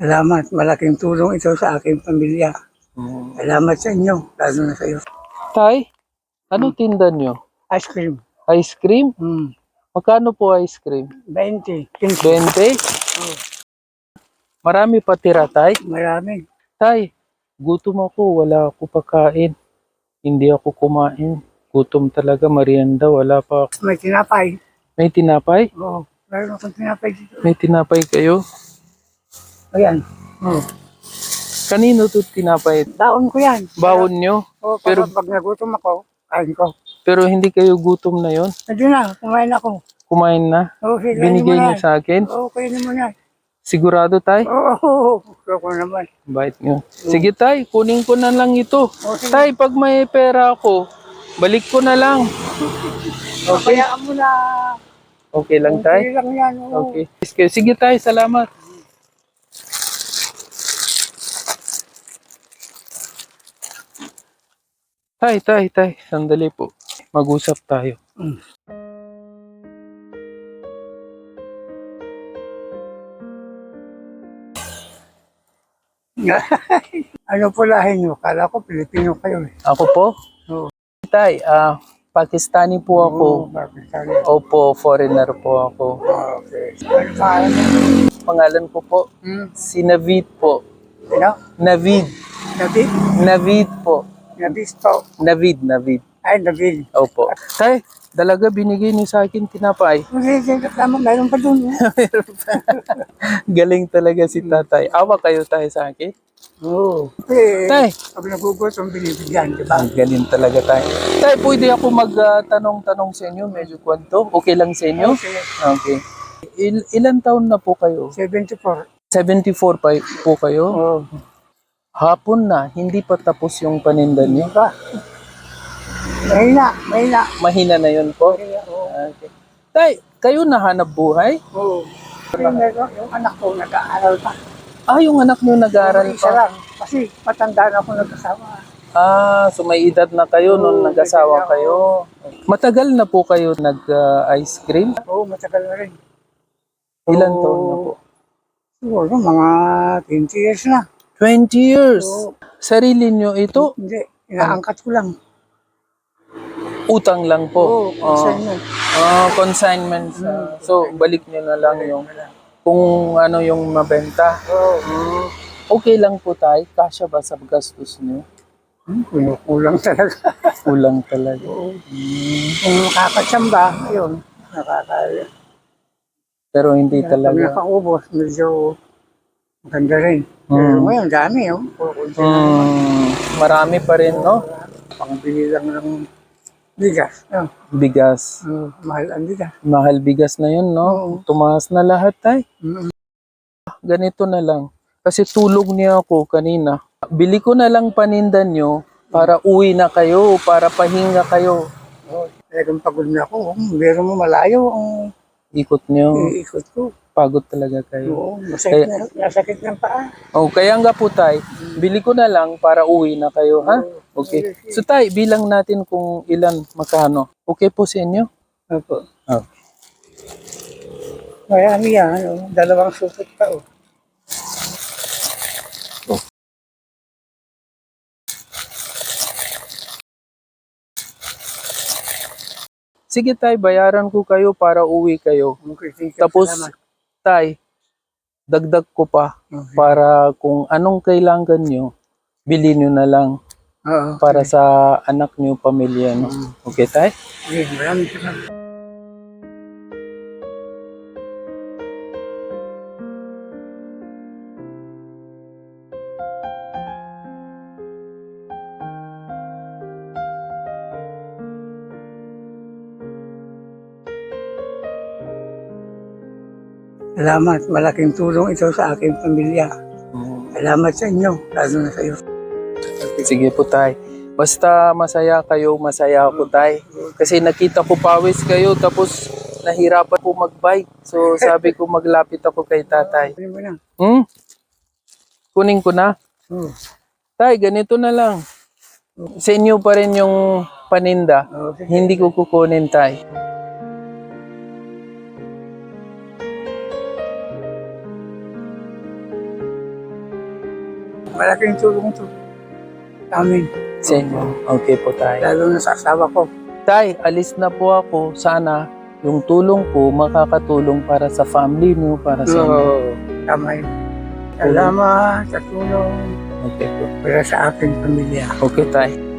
Salamat. Malaking tulong ito sa aking pamilya. Mm. Salamat sa inyo, lalo na sa iyo. Tay, ano tinda nyo? Ice cream. Ice cream? Mm. Magkano po ice cream? 20. 15. 20? Oh, Marami pa tira, tay? marami. Tay, gutom ako, wala ako pagkain. Hindi ako kumain. Gutom talaga, merienda, wala pa. May tinapay. May tinapay? Oo. Meron akong tinapay dito. May tinapay kayo? Ayan. Oh. Kanino to tinapay? Baon ko yan. Bawon nyo? Oo, Pero- pag nagutom ako, kain ko. Pero hindi kayo gutom na yon. Nandiyo na, kumain ako. Kumain na? Oo, sige, Binigay niyo sa akin? Oo, kainin mo na. Sigurado, tay? Oo, gusto ko naman. Bait nyo. Sige, tay. Kunin ko na lang ito. Sige. Tay, pag may pera ako, balik ko na lang. Okay. Kaya mo na. Okay lang, tay? Okay lang yan. oo. Okay. Sige tay. Salamat. Tay, tay, tay. Sandali po. Mag-usap tayo. Mm. ano po lahin nyo? Kala ko Pilipino kayo eh. Ako po? Oo. Tay, ah, Pakistani po ako. Oo, bakit sabi? Opo, foreigner po ako. Okay. Ano pangalan mo? Pangalan ko po, Hmm? si Navid po. Ano? Navid. David? Navid po. Nabisto. Navid, Navid. Ay, David. Opo. Tay, dalaga binigay niyo sa akin tinapay. Tama, mayroon pa dun. eh. Galing talaga si tatay. Awa kayo tayo sa akin. Oo. Okay. Tay, Pag nagugutom, binibigyan, di ba? ang galing talaga tayo. Tay, pwede ako magtanong-tanong sa inyo? Medyo kwento? Okay lang sa inyo? Okay. Okay. Il- ilan taon na po kayo? 74. 74 pa po kayo? Oo. Hapon na, hindi pa tapos yung paninda niyo? Diba? Mahina, mahina. Mahina na yun po? Oo. Okay. Tay, kayo nahanap buhay? Oo. Yung, yung anak ko nag-aaral pa. Ah, yung anak niyo nag-aaral Isa pa? lang. Kasi matanda na ako nagkasama. Ah, so may edad na kayo nung Oo, nag-asawa kayo. Matagal na po kayo nag-ice cream? Oo, matagal na rin. Ilan Oo. taon na po? Siguro mga 20 years na. 20 years. Oo. Sarili nyo ito, Hindi, inaangkat ko lang. utang lang po. Oo, consignment. Ah, consignment. ah. so, balik nyo na lang yung kung ano yung mabenta. Oo. Okay lang po tayo. Kasya ba sa gastos nyo? Hmm, Kinukulang talaga. Kulang talaga. Oo. Kung makakatsamba, ayun, nakakaya. Pero hindi Pag talaga. nakaubos, medyo maganda rin. Pero Mm. ngayon, dami, oh. Puro kunti na. Hmm, marami pa rin, no? Pangbili lang ng bigas. Oh, Bigas. oh, mahal ang bigas. Mahal bigas na yun, no? Tumaas na lahat, tay. Mm. ganito na lang. Kasi tulog niya ako kanina. Bili ko na lang paninda nyo para uwi na kayo, para pahinga kayo. Oh, talagang pagod na ako. Oh, mo malayo ang Ikot nyo. iikot ko. Pagod talaga kayo. Oo, masakit na, nasakit ng paa. Oh, kaya nga po tay, bili ko na lang para uwi na kayo, ha? Okay. So tay, bilang natin kung ilan, magkano. Okay po sa inyo? Opo. Oh. Marami yan. Oh. Dalawang supot pa. Oh. Sige tay, bayaran ko kayo para uwi kayo. Okay, Tapos, salamat. tay, dagdag ko pa Okay. para kung anong kailangan nyo, bili nyo na lang Oo. para sa anak nyo, pamilya nyo. Okay tay? Sige, maraming salamat. Salamat. Malaking tulong ito sa aking pamilya. Salamat sa inyo, lalo na sa iyo. Sige po tay. Basta masaya kayo, masaya ako tay. Kasi nakita ko pawis kayo tapos nahirapan po magbike. So sabi ko maglapit ako kay tatay. Mo na? Hmm? Kunin ko na. Tay, ganito na lang. Sa inyo pa rin yung paninda. Hindi ko kukunin tay. Malaking tulong to sa amin. Sa inyo. Okay po tay. Lalo na sa asawa ko. Tay, alis na po ako. Sana yung tulong ko makakatulong para sa family niyo, para sa inyo. So, tama yun. Salamat sa tulong Okay po. para sa aking pamilya. Okay tay.